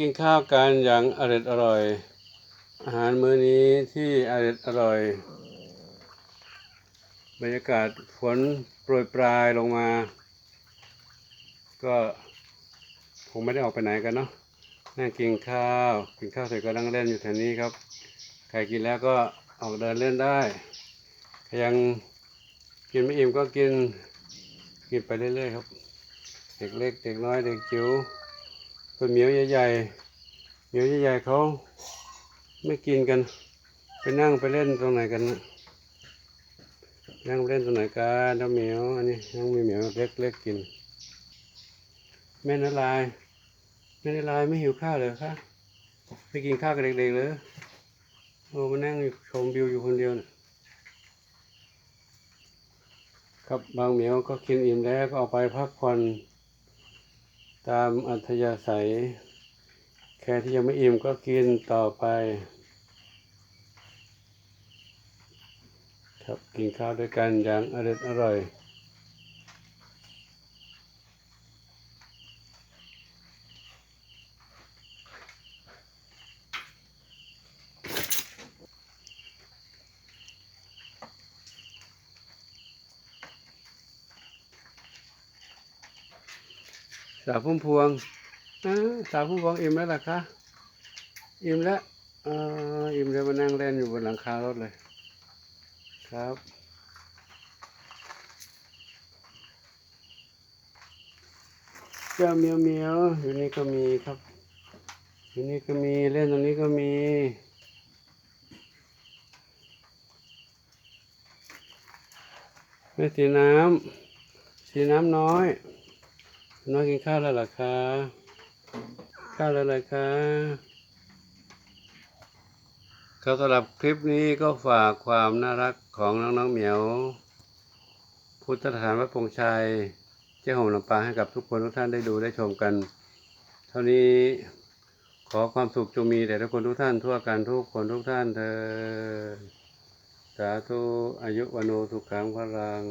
กินข้าวกันอย่างอร่อยอร่อย อาหารมื้อนี้ที่อร่อยอร่อย บรรยากาศฝนโปรยปลายลงมา ก็คงไม่ได้ออกไปไหนกันเนาะนั่งกินข้าว กินข้าวเสร็จก็นั่งเล่นอยู่แถวนี้ครับ ใครกินแล้วก็ออกเดินเล่นได้ใครยังกินไม่อิ่มก็กิน กินไปเรื่อยๆครับ เด็กเล็กเด็กน้อยเด็กจิ๋ว เป็นเหมียวใหญ่ๆเหมียวใหญ่ๆเขาไม่กินกันไปนั่งไปเล่นตรงไหนกันนะนั่งเล่นตรงไหนกันเจ้าเหมียวอันนี้นั่งมีเหมียวเล็กๆกิน แม่นลายแม่นลายไม่หิวข้าวเลยคะไปกินข้าวกับเด็กๆเลยโอ้มานั่งชมวิวอยู่คนเดียวน่ะครับบางเหมียวก็กินอิ่มแล้วก็ออกไปพักผ่อน ตามอัธยาศัย แค่ที่ยังไม่อิ่มก็กินต่อไป ครับกินข้าวด้วยกันอย่างอร่อย สาวพุ่มพวงสาวพุ่มพวงอิ่มแล้วล่ะคะอิ่มแล้วอิ่มแล้วมานั่งเล่นอยู่บนหลังคารถเลย ครับเจ้าเมียวเมียวอยู่นี่ก็มีครับอยู่นี่ก็มีเล่นตรงนี้ก็มีแม่สีน้ำสีน้ำน้อย น้อยกินข้าวแล้วหรอคะข้าวแล้วหรอคะครับสำหรับคลิปนี้ก็ฝากความน่ารักของน้องๆเหมียว พุทธสถานวัดพงชัยเจ้าหงลำปางให้กับทุกคนทุกท่านได้ดูได้ชมกัน เท่านี้ขอความสุขจงมีแด่ทุกคนทุกท่านทั่วกันทุกคนทุกท่านเธอสาธุอายุวโนสุขังพลัง